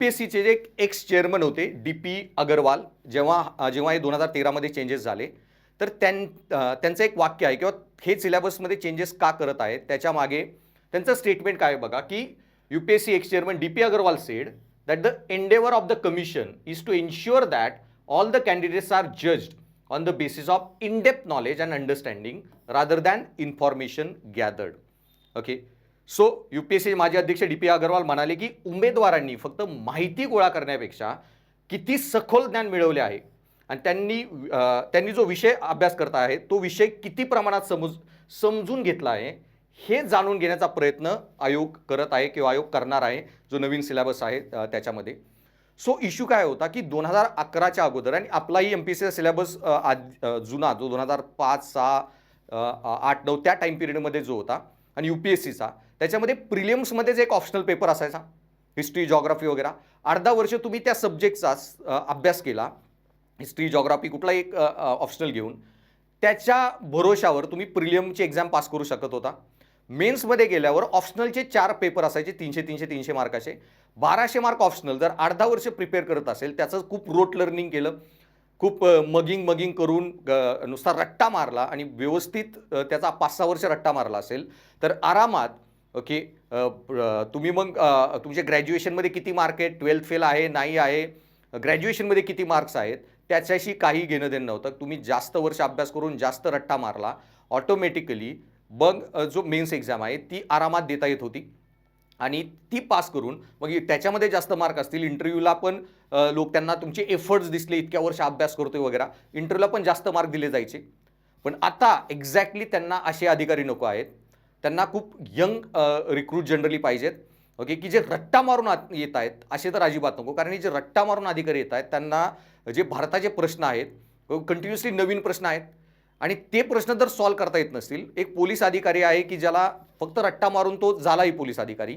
P S सीचे जे ex chairman होते डी पी अगरवाल जेव्हा जेव्हा हे दोन हजार तेरामध्ये चेंजेस झाले तर त्यां त्यांचं एक वाक्य आहे किंवा हे सिलेबसमध्ये चेंजेस का करत आहेत त्याच्यामागे त्यांचं स्टेटमेंट काय आहे बघा की U P S C ex chairman D P Agarwal said that the endeavour of the commission is to ensure that all the candidates are judged on the basis of in depth knowledge and understanding rather than information gathered okay so U P S C माजी अध्यक्ष D P Agarwal म्हणाले की उमेदवारांनी फक्त माहिती गोळा करण्यापेक्षा किती सखोल ज्ञान मिळवले आहे? आणि त्यांनी त्यांनी जो विषय अभ्यास करत आहे तो विषय किती प्रमाणात समज समजून घेतला आहे हे जाणून घेण्याचा प्रयत्न आयोग करत आहे किंवा आयोग करणार आहे जो नवीन सिलेबस आहे त्याच्यामध्ये. सो इश्यू काय होता की दोन हजार अकराच्या अगोदर आणि आपलाही एम पी सी सिलेबस जुना जो दोन हजार पाच सहा आठ नऊ त्या टाईम पिरियडमध्ये जो होता आणि यू पी एस सीचा त्याच्यामध्ये प्रिलियम्समध्येच एक ऑप्शनल पेपर असायचा हिस्ट्री जॉग्राफी वगैरे अर्धा वर्ष तुम्ही त्या सब्जेक्टचा अभ्यास केला. हिस्ट्री जॉग्राफी कुठला एक ऑप्शनल घेऊन. त्याच्या भरोशावर तुम्ही प्रिलियमची एक्झाम पास करू शकत होता. मेन्समध्ये गेल्यावर ऑप्शनलचे चार पेपर असायचे तीनशे तीनशे तीनशे मार्काचे बाराशे मार्क ऑप्शनल जर अर्धा वर्ष प्रिपेअर करत असेल त्याचं खूप रोट लर्निंग केलं. खूप मगिंग मगिंग करून नुसता रट्टा मारला आणि व्यवस्थित त्याचा पाच सहा वर्ष रट्टा मारला असेल तर आरामात ओके तुम्ही मग तुमचे ग्रॅज्युएशनमध्ये किती मार्क आहेत? ट्वेल्थ फेल आहे नाही आहे? ग्रॅज्युएशनमध्ये किती मार्क्स आहेत? त्याच्याशी काही घेणं देणं नव्हतं. तुम्ही जास्त वर्ष अभ्यास करून जास्त रट्टा मारला ऑटोमॅटिकली मग जो मेन्स एक्झाम आहे ती आरामात देता येत होती. आणि ती पास करून मग त्याच्यामध्ये जास्त मार्क असतील. इंटरव्ह्यूला पण लोक त्यांना तुमचे एफर्ट्स दिसले इतक्या वर्ष अभ्यास करतोय वगैरे. इंटरव्ह्यूला पण जास्त मार्क दिले जायचे. पण आता एक्झॅक्टली त्यांना असे अधिकारी नको आहेत. त्यांना खूप यंग रिक्रूट जनरली पाहिजेत. ओके? की जे रट्टा मारून येत आहेत असे तर अजिबात नको. कारण हे जे रट्टा मारून अधिकारी येत आहेत त्यांना जे भारताचे प्रश्न आहेत कंटिन्युअसली नवीन प्रश्न आहेत आणि ते प्रश्न जर सॉल्व्ह करता येत नसतील. एक पोलीस अधिकारी आहे की ज्याला फक्त रट्टा मारून तो झालाही पोलीस अधिकारी.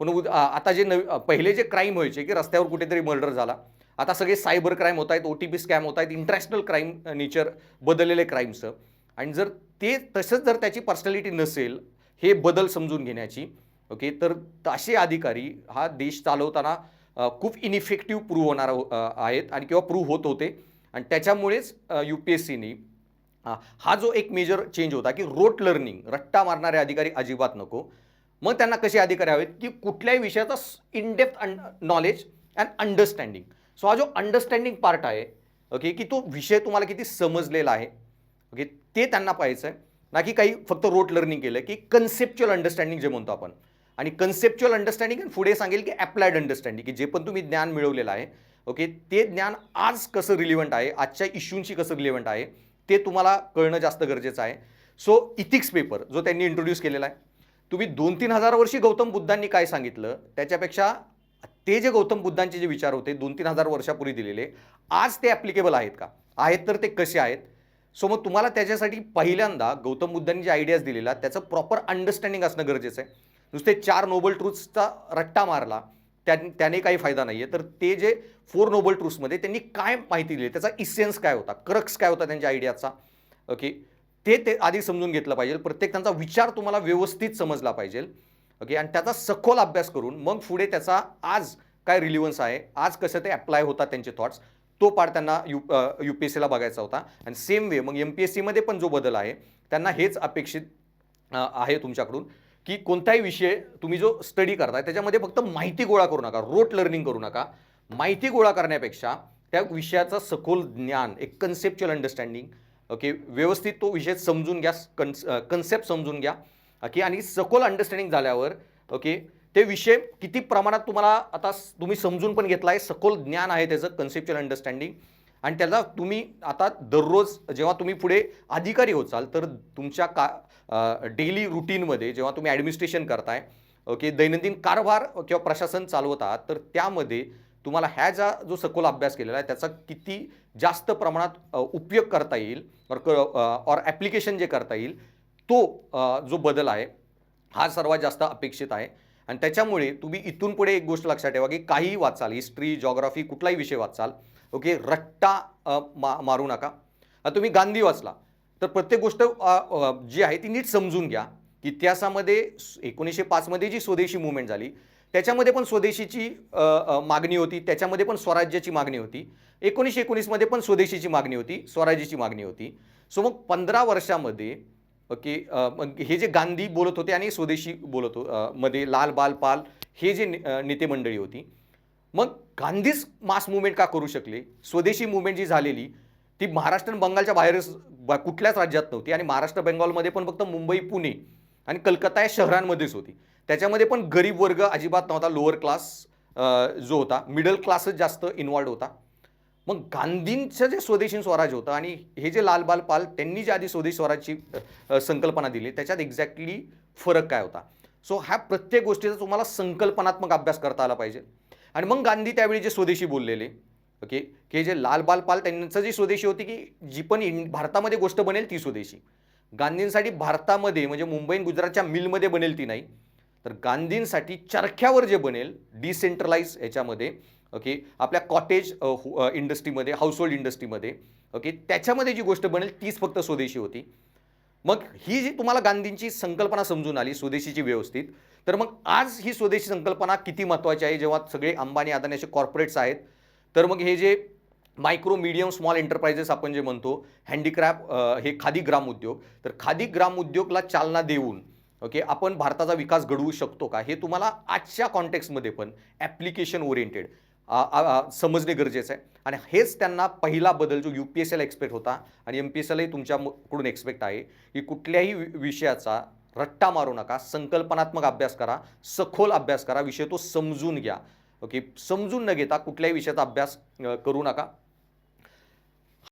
पण उद- आता जे नवी पहिले जे क्राईम व्हायचे की रस्त्यावर कुठेतरी मर्डर झाला. आता सगळे सायबर क्राईम होत आहेत ओ टी पी स्कॅम होत आहेत इंटरनॅशनल क्राईम नेचर बदललेले क्राईमचं आणि जर ते तसंच जर त्याची पर्सनॅलिटी नसेल हे बदल समजून घेण्याची ओके तर असे अधिकारी हा देश चालवताना खूप इनिफेक्टिव्ह प्रूव्ह होणार आहेत आणि किंवा प्रूव्ह होत होते. आणि त्याच्यामुळेच यू पी एस सीनी हा जो एक मेजर चेंज होता की रोट लर्निंग रट्टा मारणारे अधिकारी अजिबात नको. मग त्यांना कसे अधिकारी हवेत? की कुठल्याही विषयाचा in depth and knowledge and understanding so हा जो अंडरस्टँडिंग पार्ट आहे ओके की तो विषय तुम्हाला किती समजलेला आहे ओके ते त्यांना पाहायचं आहे ना की काही फक्त रोट लर्निंग केलं की कन्सेप्च्युअल अंडरस्टँडिंग जे म्हणतो आपण. आणि कन्सेप्च्युअल अंडरस्टँडिंग आणि पुढे सांगेल की अप्लाइड अंडरस्टँडिंग की जे पण तुम्ही ज्ञान मिळवलेलं आहे ओके ते ज्ञान आज कसं रिलिव्हंट आहे आजच्या इश्यूंशी कसं रिलिव्हंट आहे ते तुम्हाला कळणं जास्त गरजेचं आहे. सो इथिक्स पेपर जो त्यांनी इंट्रोड्यूस केलेला आहे तुम्ही दोन तीन हजार वर्षी गौतम बुद्धांनी काय सांगितलं? त्याच्यापेक्षा ते जे गौतम बुद्धांचे जे विचार होते दोन तीन हजार वर्षापूर्वी दिलेले आज ते ॲप्लिकेबल आहेत का? आहेत तर ते कसे आहेत? सो मग तुम्हाला त्याच्यासाठी पहिल्यांदा गौतम बुद्धांनी जे आयडियाज दिलेला त्याचं प्रॉपर अंडरस्टँडिंग असणं गरजेचं आहे. नुसते चार नोबल ट्रूथ्सचा रट्टा मारला त्या त्याने काही फायदा नाही आहे तर ते जे फोर नोबल ट्रूसमध्ये त्यांनी काय माहिती दिली? त्याचा इसेन्स काय होता? क्रक्स काय होता त्यांच्या आयडियाचा? ओके? ते ते आधी समजून घेतलं पाहिजे. प्रत्येक त्यांचा विचार तुम्हाला व्यवस्थित समजला पाहिजे. ओके? आणि त्याचा सखोल अभ्यास करून मग पुढे त्याचा आज काय रिलिव्हन्स आहे? आज कसं ते अप्लाय होतात त्यांचे थॉट्स तो पार्ट त्यांना यू यू पी एस सीला बघायचा होता. आणि सेम वे मग एम पी एस सीमध्ये पण जो बदल आहे त्यांना हेच अपेक्षित आहे तुमच्याकडून. की कोणताही विषय तुम्ही जो स्टडी करताय त्याच्यामध्ये फक्त माहिती गोळा करू नका रोट लर्निंग करू नका. माहिती गोळा करण्यापेक्षा त्या विषयाचं सखोल ज्ञान एक कन्सेप्च्युअल अंडरस्टँडिंग ओके व्यवस्थित तो विषय समजून घ्या कन्स कन्सेप्ट समजून घ्या ओके आणि सखोल अंडरस्टँडिंग झाल्यावर ओके ते विषय किती प्रमाणात तुम्हाला आता तुम्ही समजून पण घेतला आहे सखोल ज्ञान आहे त्याचं कन्सेप्च्युअल अंडरस्टँडिंग आणि त्याला तुम्ही आता दररोज जेव्हा तुम्ही पुढे अधिकारी होचाल तर तुमच्या का डेली रुटीनमध्ये जेव्हा तुम्ही ॲडमिनिस्ट्रेशन करताय ओके दैनंदिन कारभार किंवा प्रशासन चालवत आहात तर त्यामध्ये तुम्हाला ह्या ज्या जो सखोल अभ्यास केलेला आहे त्याचा किती जास्त प्रमाणात उपयोग करता येईल और ॲप्लिकेशन जे करता येईल तो जो बदल आहे हा सर्वात जास्त अपेक्षित आहे. आणि त्याच्यामुळे तुम्ही इथून पुढे एक गोष्ट लक्षात ठेवा की काहीही वाचाल हिस्ट्री जॉग्राफी कुठलाही विषय वाचाल ओके रट्टा मा मारू नका. तुम्ही गांधी वाचला. तर प्रत्येक गोष्ट जी आहे ती नीट समजून घ्या. इतिहासामध्ये एकोणीसशे पाचमध्ये जी स्वदेशी मुवमेंट झाली त्याच्यामध्ये पण स्वदेशीची मागणी होती. त्याच्यामध्ये पण स्वराज्याची मागणी होती. एकोणीसशे एकोणीसमध्ये पण स्वदेशीची मागणी होती स्वराज्याची मागणी होती. सो मग पंधरा वर्षामध्ये ओके हे जे गांधी बोलत होते आणि स्वदेशी बोलत हो मध्ये लाल बाल पाल हे जे ने- नेते मंडळी होती. मग गांधीच मास मुवमेंट का करू शकले? स्वदेशी मुवमेंट जी झालेली ती महाराष्ट्र आणि बंगालच्या बाहेरच कुठल्याच राज्यात नव्हती. आणि महाराष्ट्र बेंगॉलमध्ये पण फक्त मुंबई पुणे आणि कलकत्ता या शहरांमध्येच होती. त्याच्यामध्ये पण गरीब वर्ग अजिबात नव्हता. लोअर क्लास जो होता मिडल क्लासच जास्त इन्वॉल्ड होता. मग गांधींचं जे स्वदेशी स्वराज होतं आणि हे जे लाल बाल पाल त्यांनी जे आधी स्वदेशी स्वराजची संकल्पना दिली त्याच्यात एक्झॅक्टली फरक काय होता? सो ह्या प्रत्येक गोष्टीचा तुम्हाला संकल्पनात्मक अभ्यास करता आला पाहिजे. आणि मग गांधी त्यावेळी जे स्वदेशी बोललेले ओके की जे लाल बाल पाल त्यांचं जी स्वदेशी होती की जी पण इन भारतामध्ये गोष्ट बनेल ती स्वदेशी. गांधींसाठी भारतामध्ये म्हणजे मुंबई गुजरातच्या मिलमध्ये बनेल ती नाही तर गांधींसाठी चरख्यावर जे बनेल डिसेंट्रलाइज याच्यामध्ये ओके आपल्या कॉटेज इंडस्ट्रीमध्ये हाऊसहोल्ड इंडस्ट्रीमध्ये ओके त्याच्यामध्ये जी गोष्ट बनेल तीच फक्त स्वदेशी होती. मग ही जी तुम्हाला गांधींची संकल्पना समजून आली स्वदेशीची व्यवस्थित तर मग आज ही स्वदेशी संकल्पना किती महत्त्वाची आहे? जेव्हा सगळे अंबानी अदानी असे कॉर्पोरेट्स आहेत तर मग हे जे मायक्रो मीडियम स्मॉल एंटरप्राइजेस आपण जे म्हणतो हँडीक्राफ्ट हे खादी ग्राम उद्योग तर खादी ग्राम उद्योगला चालना देऊन ओके आपण भारताचा विकास घडवू शकतो का? हे तुम्हाला आजच्या कॉन्टेक्स्टमध्ये पण ॲप्लिकेशन ओरिएंटेड समजणे गरजेचं आहे. आणि हेच त्यांना पहिला बदल जो U P S L expect होता आणि एम पी एस एलही तुमच्याकडून एक्सपेक्ट आहे की कुठल्याही वि- विषयाचा रट्टा मारू नका संकल्पनात्मक अभ्यास करा सखोल अभ्यास करा विषय तो समजून घ्या. ओके समजून न घेता कुठल्याही विषयाचा अभ्यास करू नका.